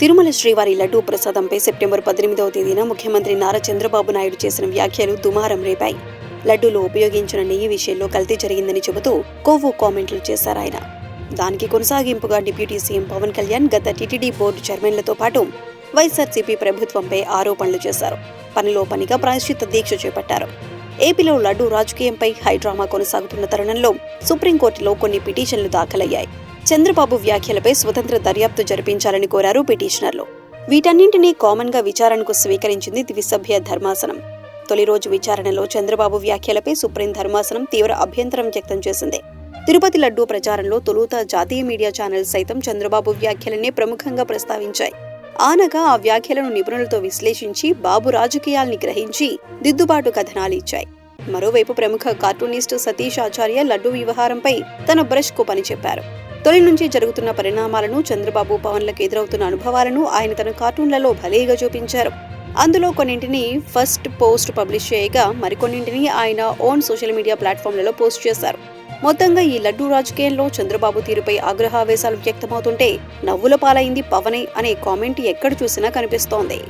తిరుమల శ్రీవారి లడ్డూ ప్రసాదంపై సెప్టెంబర్ పద్దెనిమిదవ తేదీన ముఖ్యమంత్రి నారా చంద్రబాబు నాయుడు చేసిన వ్యాఖ్యలు దుమారం రేపాయి. లడ్డూలో ఉపయోగించిన నెయ్యి విషయంలో కల్తీ జరిగిందని చెబుతూ కొవ్వు కామెంట్లు చేశారాయన దానికి కొనసాగింపుగా డిప్యూటీ సీఎం పవన్ కళ్యాణ్ గత టీటీడీ బోర్డు చైర్మన్లతో పాటు వైఎస్ఆర్సీపీ ప్రభుత్వంపై ఆరోపణలు చేశారు. పనిలో పనిగా ప్రాయశ్చిత్త దీక్ష చేపట్టారు. ఏపీలో లడ్డూ రాజకీయంపై హైడ్రామా కొనసాగుతున్న తరుణంలో సుప్రీంకోర్టులో కొన్ని పిటిషన్లు దాఖలయ్యాయి. చంద్రబాబు వ్యాఖ్యలపై స్వతంత్ర దర్యాప్తు జరిపించాలని కోరారు పిటిషనర్లు. వీటన్నింటినీ కామన్గా విచారణకు స్వీకరించింది ద్విసభ్య ధర్మాసనం. తొలి రోజు విచారణలో చంద్రబాబు వ్యాఖ్యలపై సుప్రీం ధర్మాసనం తీవ్ర అభ్యంతరం వ్యక్తం చేసింది. తిరుపతి లడ్డూ ప్రచారంలో తొలుత జాతీయ మీడియా ఛానల్స్ సైతం చంద్రబాబు వ్యాఖ్యలనే ప్రముఖంగా ప్రస్తావించాయి. ఆనగా ఆ వ్యాఖ్యలను నిపుణులతో విశ్లేషించి బాబు రాజకీయాల్ని గ్రహించి దిద్దుబాటు కథనాలు ఇచ్చాయి. మరోవైపు ప్రముఖ కార్టూనిస్ట్ సతీష్ ఆచార్య లడ్డూ వ్యవహారంపై తన బ్రష్కు పని చెప్పారు తొలి నుంచి జరుగుతున్న పరిణామాలను చంద్రబాబు పవన్లకు ఎదురవుతున్న అనుభవాలను ఆయన తన కార్టూన్లలో భలేగా చూపించారు. అందులో కొన్నింటిని ఫస్ట్ పోస్ట్ పబ్లిష్ చేయగా మరికొన్నింటిని ఆయన ఓన్ సోషల్ మీడియా ప్లాట్ఫామ్లలో పోస్ట్ చేశారు. మొత్తంగా ఈ లడ్డూ రాజకీయంలో చంద్రబాబు తీరుపై ఆగ్రహావేశాలు వ్యక్తమవుతుంటే నవ్వుల పాలైంది పవనే అనే కామెంట్ ఎక్కడ చూసినా కనిపిస్తోంది.